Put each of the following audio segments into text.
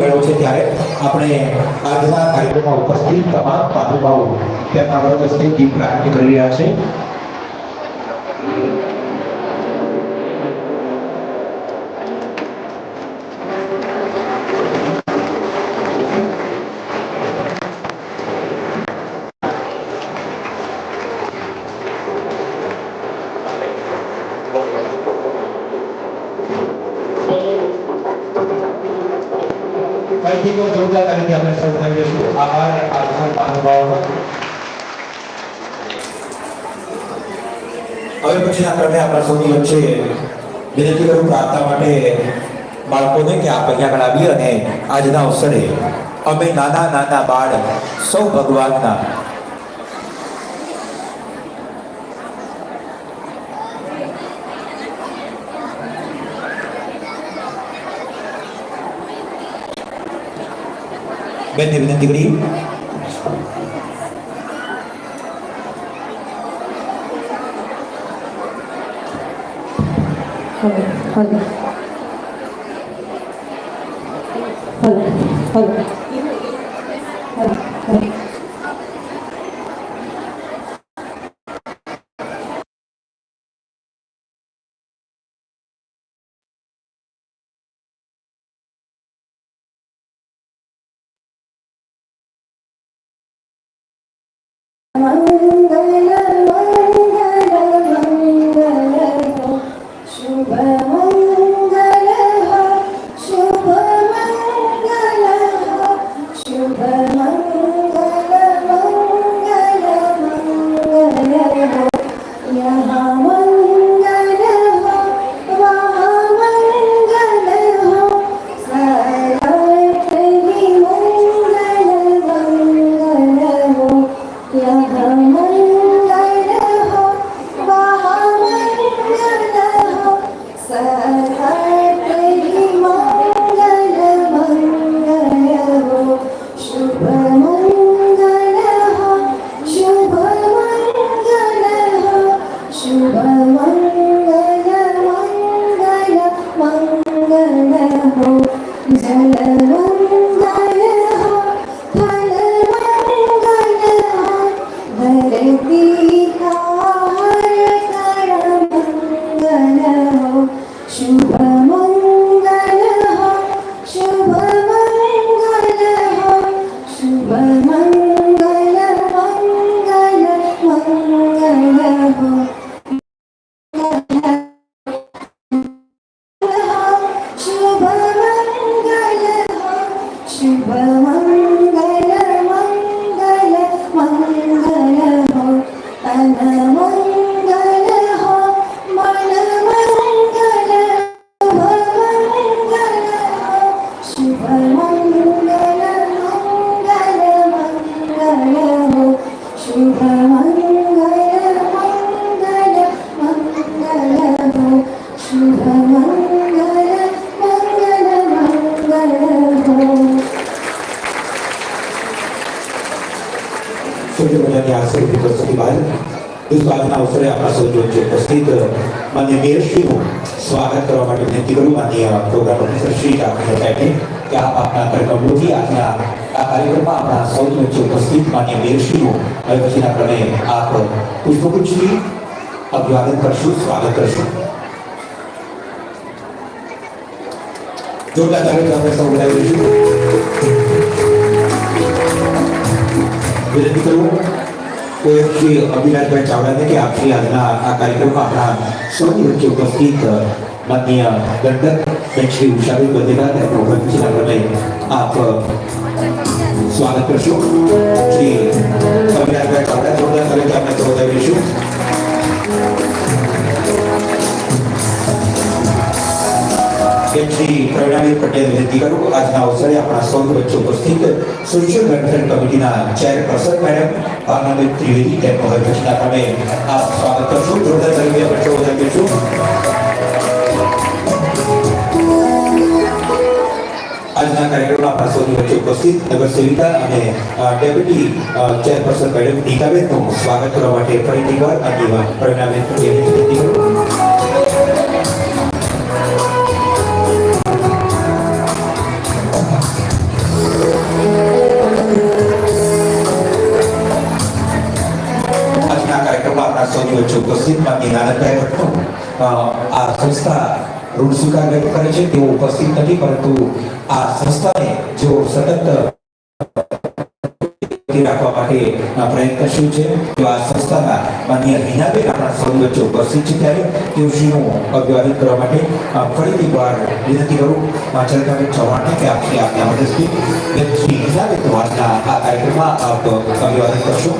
રહ્યો છે ત્યારે આપણે આજના કાર્યક્રમમાં ઉપસ્થિત તમામ મહાનુભાવો તેમના વર્ગ હસ્તે દીપ પ્રાપ્તિ કરી રહ્યા છે. ક્રમે આપણા સૌની વચ્ચે વિનંતી કરું પ્રાર્થના માટે બાળકોને કે આપ અહીંયા આગળ આવી અને આજના અવસરે અમે નાના નાના બાળ સૌ ભગવાનના બેનને વિનંતી કરી hello hello hello hello hello Amanda. ശുഭമംഗള മംഗള മംഗളമോ തനമ માન્ય મેયરશ્રીનું સ્વાગત કરવા માટે વિનંતી કરું માન્ય પ્રોગ્રામ ઓફિસર શ્રી ડાક્ટર સાહેબને કે આપ આપના કાર્યક્રમોથી આજના આ કાર્યક્રમમાં આપણા સૌની વચ્ચે ઉપસ્થિત માન્ય મેયરશ્રીનું હવે પછીના ક્રમે આપ પુષ્પગુચ્છથી અભિવાદન કરશું સ્વાગત કરશું જોરદાર તાલીમ આપણે સૌ બોલાવી દઈશું વિનંતી કરું કોઈ શ્રી અભિલાષભાઈ ચાવડાને કે આપની આજના આ કાર્યક્રમમાં આપણા સૌની વચ્ચે ઉપસ્થિત માનનીય દંડક શ્રી ઉષાબેન બધેલા પ્રોગ્રામ પછીના આપ સ્વાગત કરશો. શ્રી અભિલાષભાઈ ચાવડા, જોરદાર તાલીમ આપણે સૌ બોલાવીશું બેન શ્રી પ્રવીણાબેન પટેલ વિનંતી કરું આજના અવસરે આપણા સૌ વચ્ચે ઉપસ્થિત સોશિયલ વેલફેર કમિટીના ચેરપર્સન મેડમ ભાવનાબેન ત્રિવેદી તેમનો હવે પછીના ક્રમે આપ સ્વાગત કરશો જોરદાર તરીકે આપણે સૌ વધાવીશું આજના કાર્યક્રમમાં આપણા સૌની વચ્ચે ઉપસ્થિત નગર સેવિકા અને અ, ડેપ્યુટી અ, ચેરપર્સન મેડમ નીતાબેનનું સ્વાગત કરવા માટે ફરીથી વાર આગેવાન પ્રવીણાબેન માનીય નાનકભાઈ ભટ્ટનું આ સંસ્થા ઋણ સ્વીકાર કરે છે, તેઓ ઉપસ્થિત નથી, પરંતુ આ સંસ્થાને જેઓ સતત તે રાખવા માટે પ્રયત્નશીલ છે તો આ સંસ્થાના માન્ય હિનાબેન આપણા સૌ વચ્ચે ઉપસ્થિત છે ત્યારે તેઓશ્રીનું અભિવાદન કરવા માટે ફરીથી એકવાર વિનંતી કરું. ચંદ્રકાબેન ચૌહાણને કે આપના મદદથી શ્રી હિનાબેન તો આ કાર્યક્રમમાં આપ અભિવાદન કરશો.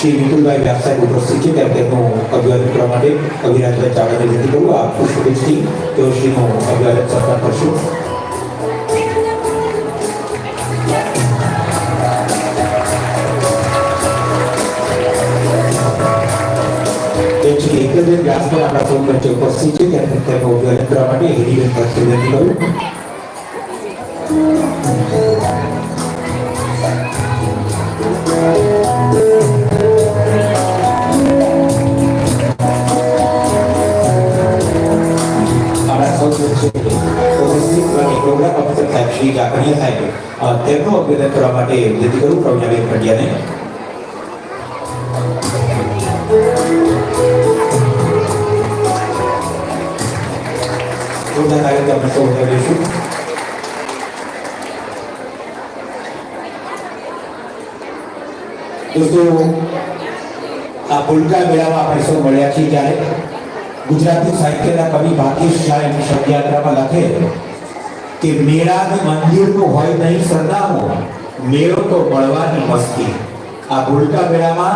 શ્રી વિપુલભાઈ વ્યાસ સાહેબ ઉપસ્થિત છે ત્યારે તેમનું અભિવાદન કરવા માટે અભિરાજભાઈ ચાવડાને વિનંતી કરું આ પુષ્પગુચ્છથી તેઓ શ્રીનું અભિવાદન સત્કાર કરશું તે શ્રી એકલદેવ વ્યાસભાઈ આપણા સૌ વચ્ચે ઉપસ્થિત છે ત્યારે તેમનું અભિવાદન કરવા માટે હિરીબેન ભટ્ટને વિનંતી કરું તેમનું અભિવાદન કરવા માટે વિનંતી કરું પ્રવીણાબેન પંડ્યાને જોરદાર કાર્યક્રમ આપણે સૌ વધાવીશું દોસ્તો આ પુલકા મેળામાં આપણે સૌ મળ્યા છીએ ત્યારે ગુજરાતી સાહિત્યના કવિ ભાગીશ શાહ એમની શબ્દયાત્રામાં લખે કે મેળાનું મંદિરનું હોય નહીં સરનામું મેળો તો મળવાની મસ્તી. આ ભૂલકા મેળામાં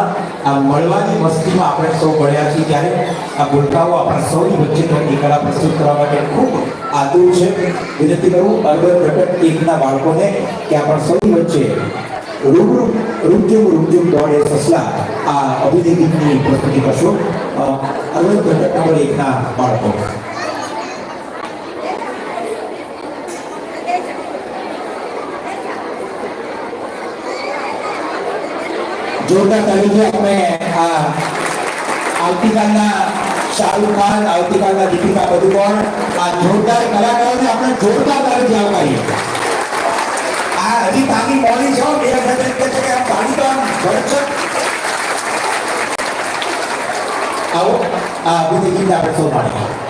આ મળવાની મસ્તીમાં આપણે સૌ મળ્યા છીએ ત્યારે આ ભૂલકાઓ આપણા સૌની વચ્ચે કળા પ્રસ્તુત કરવા માટે ખૂબ આતુર છે. વિનંતી કરું અલગ ઘટક એકના બાળકોને કે આપણા સૌની વચ્ચે રૂબરૂ રૂપજુમ રૂપજુમ દોડે સસલા આ અભિનય ગીતની પ્રસ્તુતિ કરશો. અ, ઘટક નંબર એકના બાળકો. જોરદાર તાલીમથી આપણે આ આવતીકાલના શાહરુખ ખાન, આવતીકાલના દીપિકા પદુકોણ, આ જોરદાર કલાકારોને આપણે જોરદાર તાલીમથી આવકારીએ આ હજી તાલી મોડી છો બે હજાર કે છે કે આ પાણી તો આમ. આવો, આ બધી ગીત આપણે સૌ માણીએ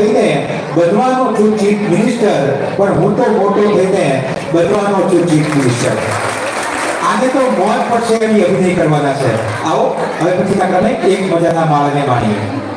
થઈને બનવાનો છું ચીફ મિનિસ્ટર. પણ હું તો મોટો થઈને બનવાનો છું ચીફ મિનિસ્ટર. આને તો મોત પડશે એવી અભિનય કરવાના છે. આવો, હવે પછીના ક્રમે એક મજાના માળને માણીએ.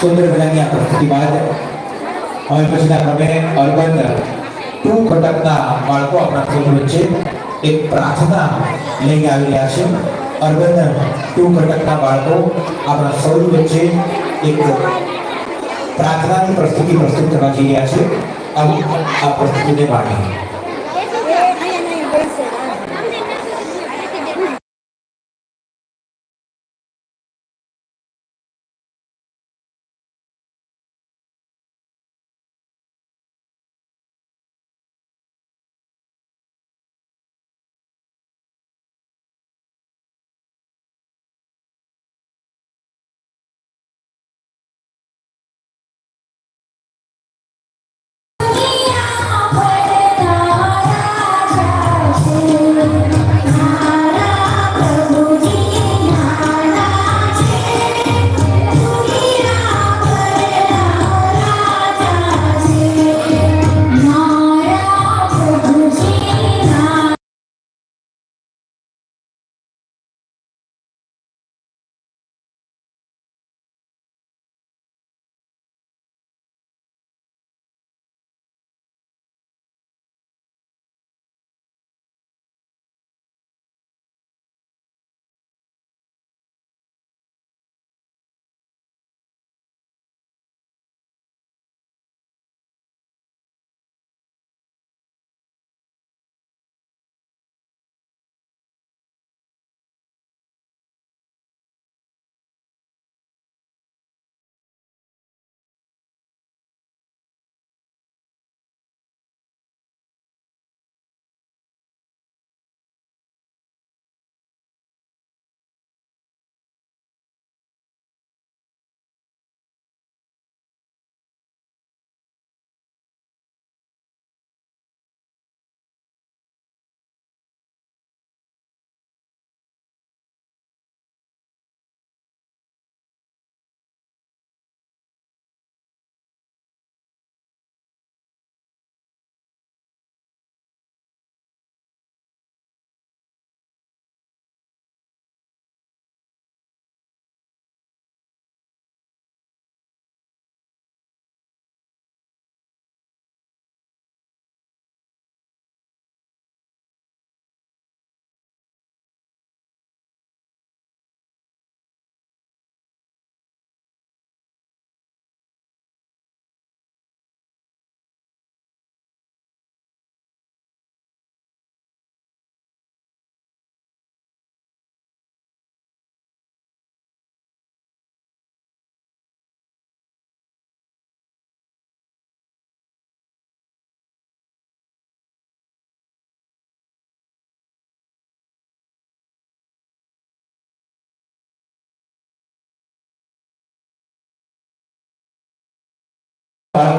સુંદર મજાની આ પ્રસ્તુતિ બાદ હવે પછીના ક્રમે અર્બન ટુ ઘટકના બાળકો આપણા સૌ વચ્ચે એક પ્રાર્થના લઈને આવી રહ્યા છે અર્બન ટુ ઘટકના બાળકો આપણા સૌ વચ્ચે એક પ્રાર્થનાની પ્રસ્તુતિ પ્રસ્તુત કરવા જઈ રહ્યા છે આવો આ પ્રસ્તુતિને માણીએ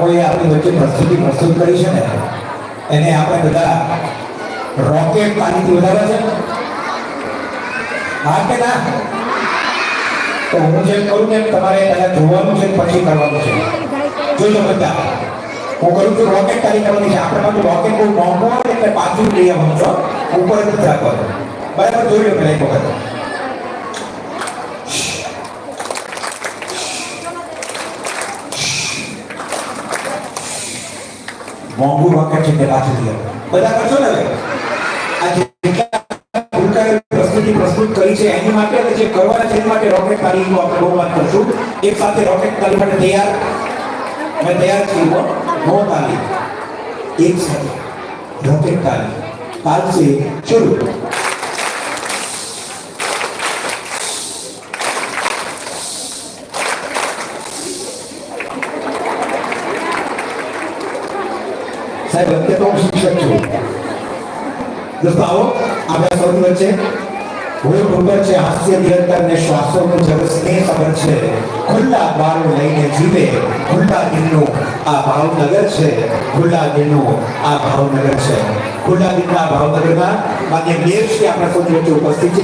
બાળકોએ આપણી વચ્ચે પ્રસ્તુતિ પ્રસ્તુત કરી છે ને, એને આપણે બધા રોકેટ પાણીથી વધારે છે. હા કે ના? તો હું જે કરું ને તમારે પહેલા જોવાનું છે પછી કરવાનું છે. જોઈ લો બધા. હું કરું છું રોકેટ તારી કરવાની છે. આપણે પાછું રોકેટ બહુ મોંઘો એટલે પાછું લઈ આવવાનું છો. ઉપર જ રાખવાનું. બરાબર? જોઈ લો પહેલા એક વખત. મોંઘું રોકેટ છે તે પાછું લઈ આવો બધા કરશો ને હવે આ જેટલા ભૂલકાએ પ્રસ્તુતિ પ્રસ્તુત કરી છે એની માટે અને જે કરવાના છે એની માટે રોકેટ તાલીમનો આપણે બહુ વાત કરશું એક સાથે રોકેટ તાલીમ માટે તૈયાર મેં તૈયાર છીએ હો નો તાલીમ એક સાથે રોકેટ તાલીમ કાલ से शुरू સાહેબ અત્યારે હું શિક્ષક છું દોસ્તો આવો આપણા સૌની વચ્ચે ભૂલ ખબર છે હાસ્ય નિરંતર ને શ્વાસોનું જગત સ્નેહ ખબર છે ખુલ્લા બારો લઈને જીવે ખુલ્લા દિલનું આ ભાવનગર છે ખુલ્લા દિલનું આ ભાવનગર છે ખુલ્લા દિલના ભાવનગરમાં માન્ય મેયર શ્રી આપણા સૌની વચ્ચે ઉપસ્થિત છે